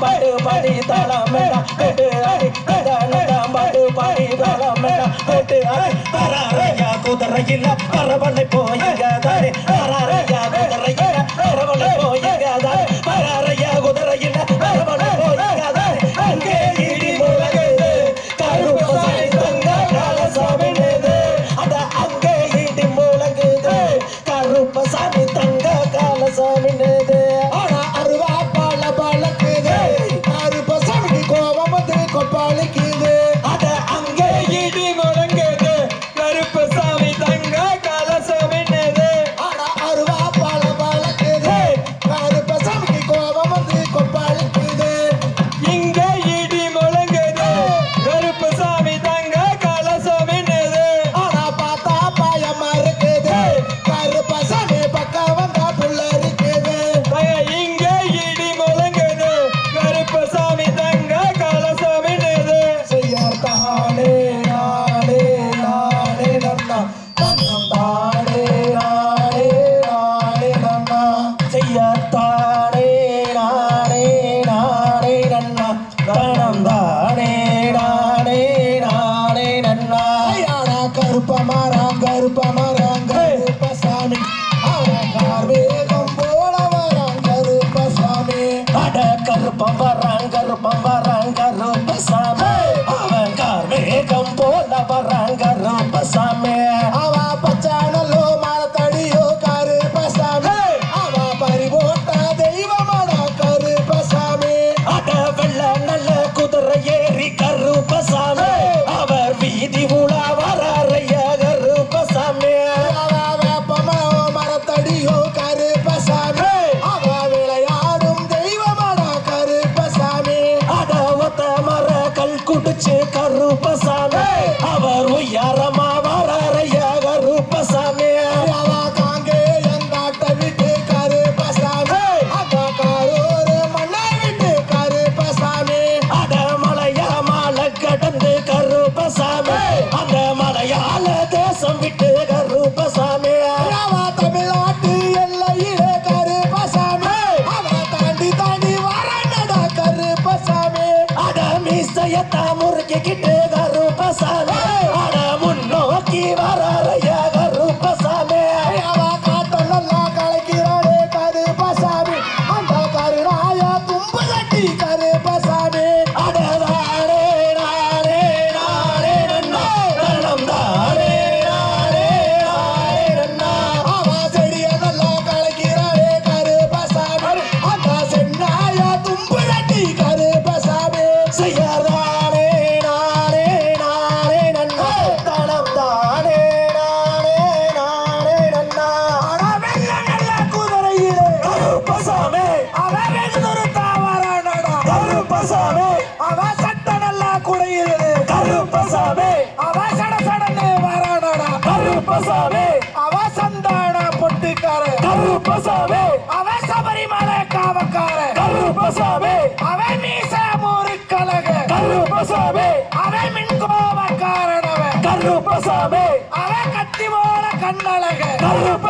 பாடு பாடி தலமெடா கேட்டு அடி கதனடா பாடு பாடி தலமெடா பரவலை போயதா கருப்பம் வரான் கருப்பம் வச்சு கருப்பசாமி. அவர் உயரமா வரையா கருப்பசாமி. அந்த மலையாள தேசம் விட்டு Karuppasamy. estamos que quité la ropa sana. Karuppasamy. அவன் மீச ஒரு கலக. கருப்பசாமி. அவன் மின்கோபக்காரனவன். கருப்பசாமி. அவன் கத்தி போல கண்ணழக. கருப்ப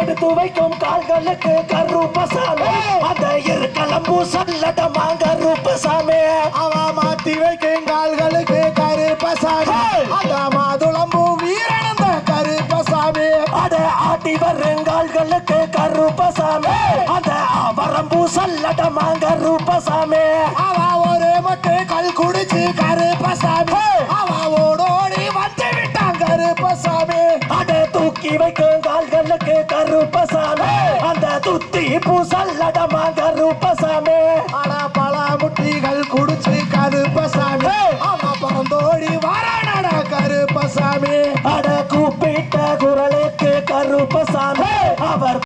எடுத்து வைக்கும் கால்களுக்கு கருப்ப சாமி அந்த இருக்கலம்பு சல்லடமா கருப்ப சாமி அவ மாத்தி வைக்கும் கால்களுக்கு கருப்ப சாமி அந்த மாதுளம்பு வீரனந்த கருப்ப சாமி அட ஆட்டி வரும் கால்களுக்கு கருப்ப சாமி அந்த அவரம்பு சல்லடமா கருப்ப சாமி அவ ஒரே மட்டும் கல் குடிச்சு கருப்ப பூசல்லடமா கருப்பசாமி அட பல முட்டிகள் குடிச்சு கரு